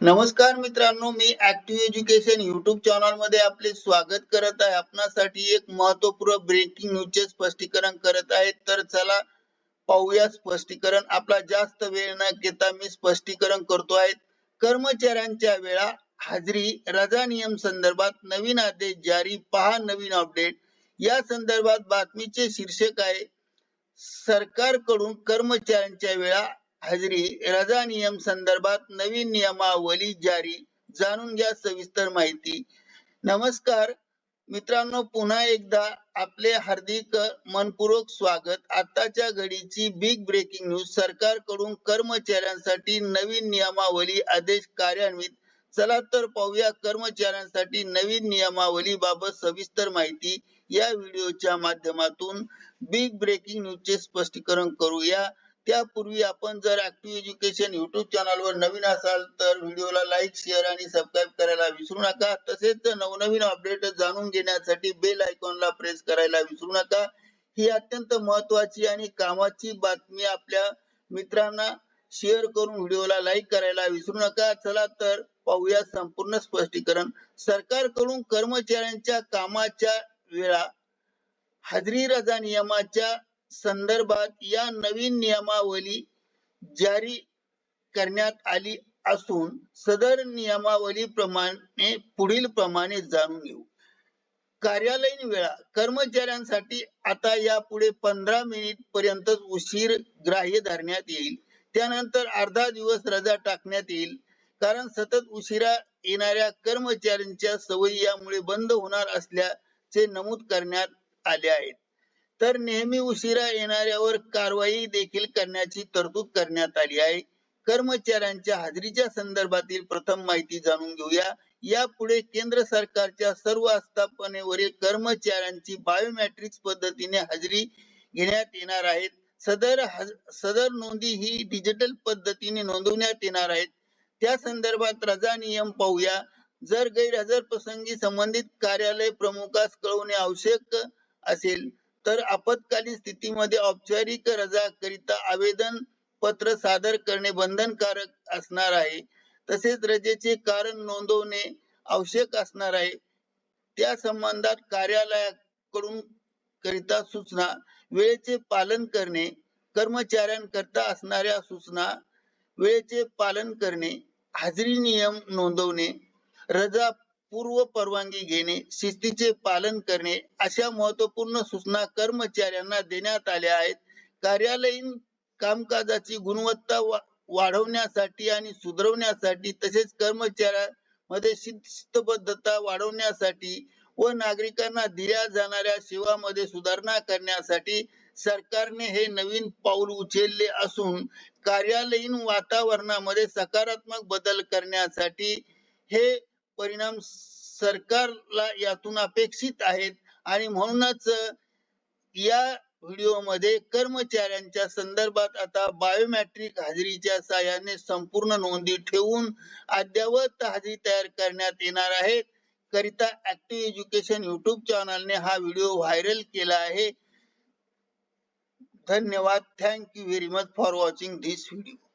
नमस्कार मित्रांनो मी ऍक्टिव्ह एज्युकेशन युट्यूब चॅनलमध्ये आपले स्वागत करत आहे. आपणासाठी एक महत्त्वपूर्ण ब्रेकिंग न्यूजचे स्पष्टीकरण करत आहे. तर चला पाहूया स्पष्टीकरण. आपला जास्त वेळ न घेता मी स्पष्टीकरण करतो आहे. कर्मचाऱ्यांच्या वेळा हाजरी रजा नियम संदर्भात नवीन आदेश जारी. पहा नवीन अपडेट या संदर्भात बातमीचे शीर्षक आहे सरकारकडून कर्मचाऱ्यांच्या वेळा हजेरी रजा नियम संदर्भात नवीन नियमावली जारी. जाणून घ्या सविस्तर माहिती. नमस्कार. मित्रांनो पुन्हा एकदा आपले हार्दिक मनपूर्वक स्वागत. आताच्या घडीची बिग ब्रेकिंग न्यूज सरकारकडून कर्मचाऱ्यांसाठी नवीन नियमावली आदेश कार्यान्वित. चला तर पाहूया कर्मचाऱ्यांसाठी नवीन नियमावली बाबत सविस्तर माहिती. या व्हिडिओच्या माध्यमातून बिग ब्रेकिंग न्यूजचे स्पष्टीकरण करूया. त्यापूर्वी आपण जर ऍक्टिव्ह एज्युकेशन युट्यूब चॅनलवर नवीन असाल तर व्हिडिओला लाईक शेअर आणि सबस्क्राईब करायला विसरू नका. तसेच नवनवीन अपडेट जाणून घेण्यासाठी बेल आयकॉनला प्रेस करायला विसरू नका. ही अत्यंत महत्वाची आणि कामाची बातमी आपल्या मित्रांना शेअर करून व्हिडिओला लाईक करायला विसरू नका. चला तर पाहूया संपूर्ण स्पष्टीकरण. सरकारकडून कर्मचाऱ्यांच्या कामाच्या वेळा हजरी रजा नियमाच्या संदर्भात या नवीन नियमावली जारी करण्यात आली असून सदर नियमावली प्रमाणे पुढील प्रमाणे जाणून घेऊ. कार्यालयीन वेळा कर्मचाऱ्यांसाठी आता यापुढे पंधरा मिनिट पर्यंत उशीर ग्राह्य धरण्यात येईल. त्यानंतर अर्धा दिवस रजा टाकण्यात येईल. कारण सतत उशिरा येणाऱ्या कर्मचाऱ्यांच्या सवयी यामुळे बंद होणार असल्याचे नमूद करण्यात आले आहेत. तर नेहमी उशिरा येणाऱ्यावर कारवाई देखील करण्याची तरतूद करण्यात आली आहे. कर्मचाऱ्यांच्या हजेरीच्या संदर्भातील प्रथम माहिती जाणून घेऊया. यापुढे केंद्र सरकारच्या सर्व आस्थापनेवरील कर्मचाऱ्यांची बायोमॅट्रिक्स पद्धतीने हजेरी घेण्यात येणार आहेत. सदर सदर नोंदी ही डिजिटल पद्धतीने नोंदवण्यात येणार आहेत. त्या संदर्भात रजा नियम पाहूया. जर गैरहजर प्रसंगी संबंधित कार्यालय प्रमुखास कळवणे आवश्यक असेल तर आपत्कालीन स्थितीमध्ये औपचारिक रजाकरिता आवेदन पत्र सादर करणे बंधनकारक असणार आहे. तसेच रजेचे कारण नोंदवणे आवश्यक असणार आहे. त्या संबंधात कार्यालयाकडून करिता सूचना वेळेचे पालन करणे कर्मचाऱ्यांकरता असणाऱ्या सूचना वेळेचे पालन करणे हजेरी नियम नोंदवणे रजा पूर्व परवानगी घेणे शिस्तीचे पालन करणे अशा महत्त्वपूर्ण सूचना कर्मचाऱ्यांना देण्यात आल्या आहेत. कार्यालयीन कामकाजाची गुणवत्ता वाढवण्यासाठी आणि सुधारवण्यासाठी तसेच कर्मचाऱ्यांमध्ये शिस्तबद्धता वाढवण्यासाठी व नागरिकांना दिल्या जाणाऱ्या सेवामध्ये सुधारणा करण्यासाठी सरकारने हे नवीन पाऊल उचलले असून कार्यालयीन वातावरणामध्ये सकारात्मक बदल करण्यासाठी हे परिणाम सरकारला यातून अपेक्षित आहेत. आणि म्हणूनच या व्हिडिओमध्ये कर्मचाऱ्यांच्या संदर्भात आता बायोमॅट्रिक हजेरीच्या साहाय्याने संपूर्ण नोंदी ठेवून अद्ययावत हजेरी तयार करण्यात येणार आहे करिता ऍक्टिव्ह एज्युकेशन युट्यूब चॅनलने हा व्हिडिओ व्हायरल केला आहे. धन्यवाद. Thank you very much for watching this video